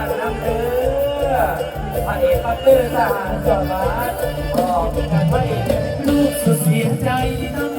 าน้ำเด้อพระเอกปัตเตอร์ทหารสวัสดิ์ออกงานพระเอลูกสุดเสียใจนะ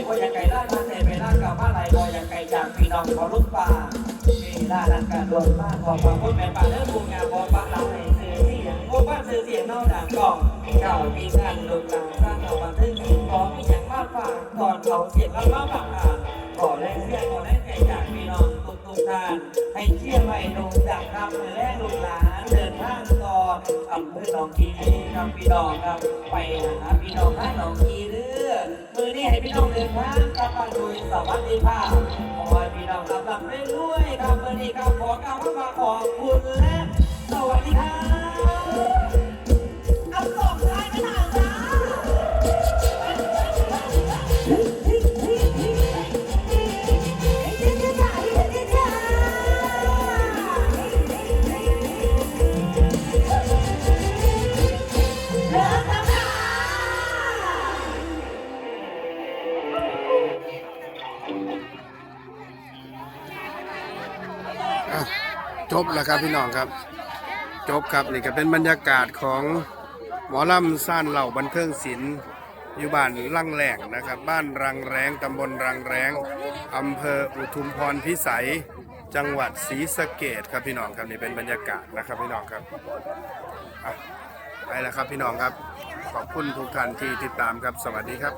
ยว่ยังไงล่าทางในไปล่ากับผ้าไหลบอยังไงจากพี่น้องขอลุกป่าพี่ล่าทางการโดนบ้านขอความพูดแม่ป่าเนื้อบูงามพอปะเราในสื่อเสียงโอ้บ้านสื่อเสียงนอกด่างกล่องเก่ามีงานลุกหลังสร้างเอามาทึ่งของมีอย่างมากฝากก่อนเขาเสียงแล้วมาปากอ่านขอแรงเสียงขอแรงใจจากพี่น้อง ทุกท่านให้เชื่อไม่ลงจากคำแรกลูกหลานเดินทางต่ออำเภอหนองกีครับพี่น้องครับไปหาพี่น้องท่านหนองกีเรือมือนี้ให้พี่น้องเดินทางกลับบ้านโดยสวัสดิภาพขอให้พี่น้องรับรับไปรวยครับมือนี้ครับขอกล่าวคำว่าขอบคุณและสวัสดีครับ แล้วครับพี่น้องครับ จบครับนี่ก็เป็นบรรยากาศของหมอลำซ่านเหล่าบันเทิงศิลป์อยู่บ้านรังแหลงนะครับ บ้านรังแรงตำบลรังแรงอำเภออุทุมพรพิสัย จังหวัดศรีสะเกดครับพี่น้องครับนี่เป็นบรรยากาศนะครับพี่น้องครับอะไปแล้วครับพี่น้องครับ ขอบคุณทุกท่านที่ติดตามครับสวัสดีครับ